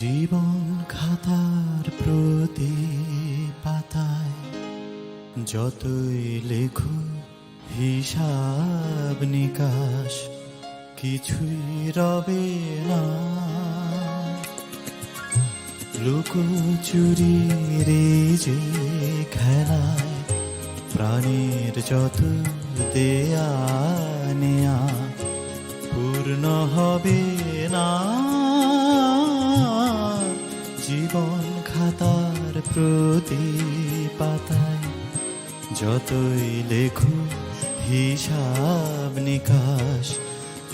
জীবন খাতার প্রতি পাতায় যতই লেখো, হিসাব নিকাশ কিছুই রবে না। লুকোচুরি রে যে খেলায়, প্রাণীর যত দেয়া নেয়া পূর্ণ হবে না। জীবন খাতার প্রতি পাতায় যতই লেখো হিসাব নিকাশ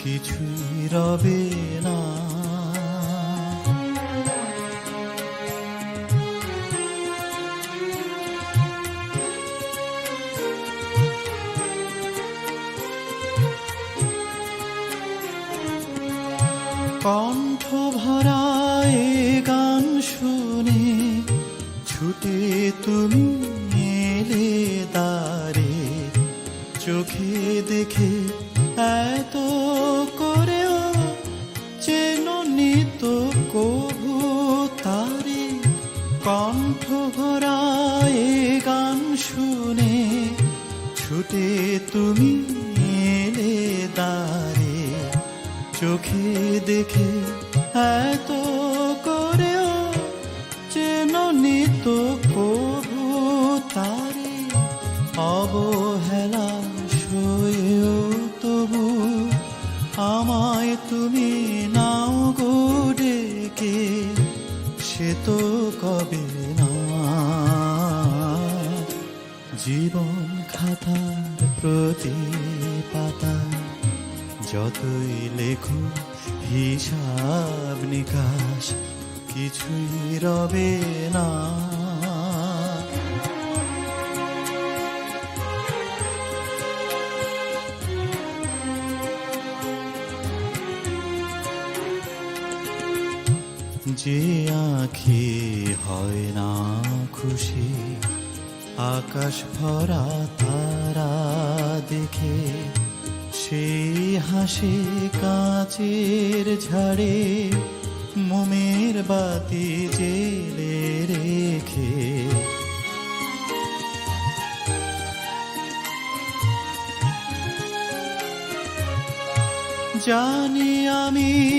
কিছুই রবে না। কণ্ঠ ভরা ছুটে তুমি এলে দারে চোখে দেখে এত করেও চেন নিত কভু তারে, কণ্ঠ ভরা গান শুনে ছুটে তুমি এলে দারে চোখে দেখে এত আমায় তুমি নাও গো ডেকে, সে তো কবে না। জীবন খাতার প্রতি পাতায় যতই লেখো হিসাব নিকাশ, কিছুই রবে না। যে আখি হয় না খুশি, আকাশ ভরা তারা দেখে, সেই হাসি কাচের ঝাড়ে, মোমের বাতি জেলে রেখে। জানি আমি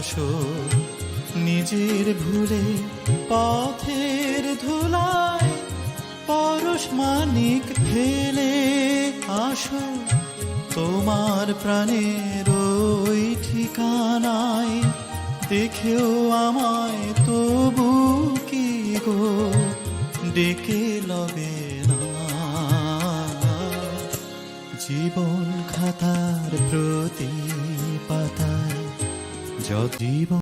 ভালোবাসো নিজের ভুলে পথের ধুলায় পরশ মানিক ফেলে আসো, তোমার প্রাণের ওই ঠিকানায় দেখেও আমায় তবু কি গো ডেকে লবে না। জীবন খাতার প্রতি পাতায় যত জীবন